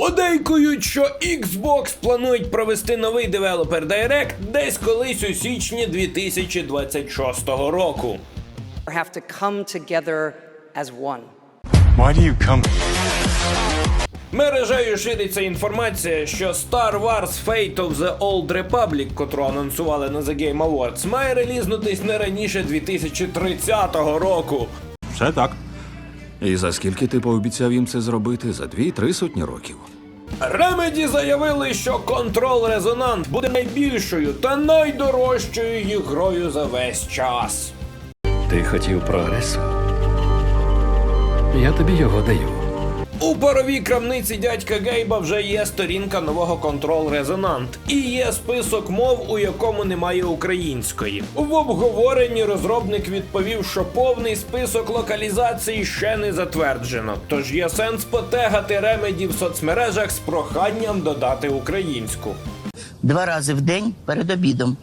Подейкують, що Xbox планують провести новий Developer Direct десь колись у січні 2026 року. have to come together as one. Why do you come? Мережею шириться інформація, що Star Wars Fate of the Old Republic, котру анонсували на The Game Awards, має релізнутись не раніше 2030 року. Все так. І за скільки ти пообіцяв їм це зробити? За дві-три сотні років. Ремеді заявили, що контрол резонант буде найбільшою та найдорожчою їх грою за весь час. Ти хотів прогресу? Я тобі його даю. У паровій крамниці дядька Гейба вже є сторінка нового Control Resonant і є список мов, у якому немає української. В обговоренні розробник відповів, що повний список локалізацій ще не затверджено. Тож є сенс потегати Remedy в соцмережах з проханням додати українську. два рази в день перед обідом.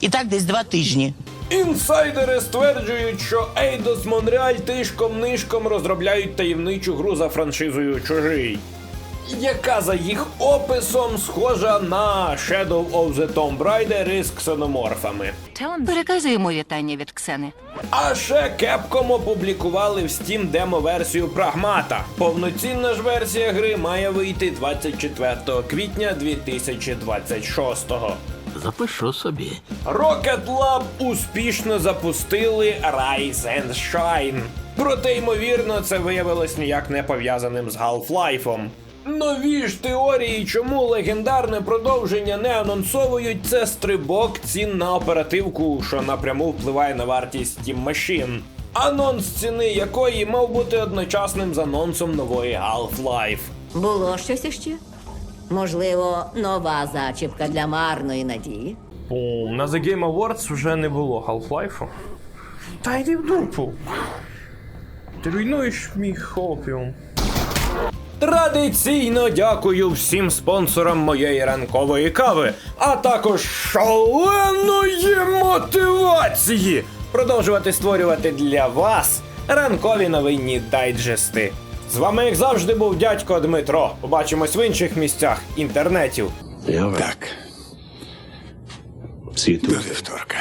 І так десь два тижні. Інсайдери стверджують, що Eidos Montreal тишком-нишком розробляють таємничу гру за франшизою Чужий. Яка за їх описом схожа на Shadow of the Tomb Raider із ксеноморфами. Переказуємо вітання від Ксени. А ще Capcom опублікували в Steam демо-версію Прагмата. Повноцінна ж версія гри має вийти 24 квітня 2026-го. Запишу собі. Rocket Lab успішно запустили Rise and Shine. Проте, ймовірно, це виявилось ніяк не пов'язаним з Half-Life. Нові ж теорії, чому легендарне продовження не анонсовують, це стрибок цін на оперативку, що напряму впливає на вартість Steam Machine. Анонс ціни якої мав бути одночасним з анонсом нової Half-Life. Було щось іще? Можливо, нова зачіпка для марної надії. На The Game Awards вже не було Half-Life. Та йди в дупу. Ти руйнуєш мій хопіум. Традиційно дякую всім спонсорам моєї ранкової кави, а також шаленої мотивації продовжувати створювати для вас ранкові новинні дайджести. З вами, як завжди, був дядько Дмитро. Побачимось в інших місцях інтернетів. Так. До вівторка.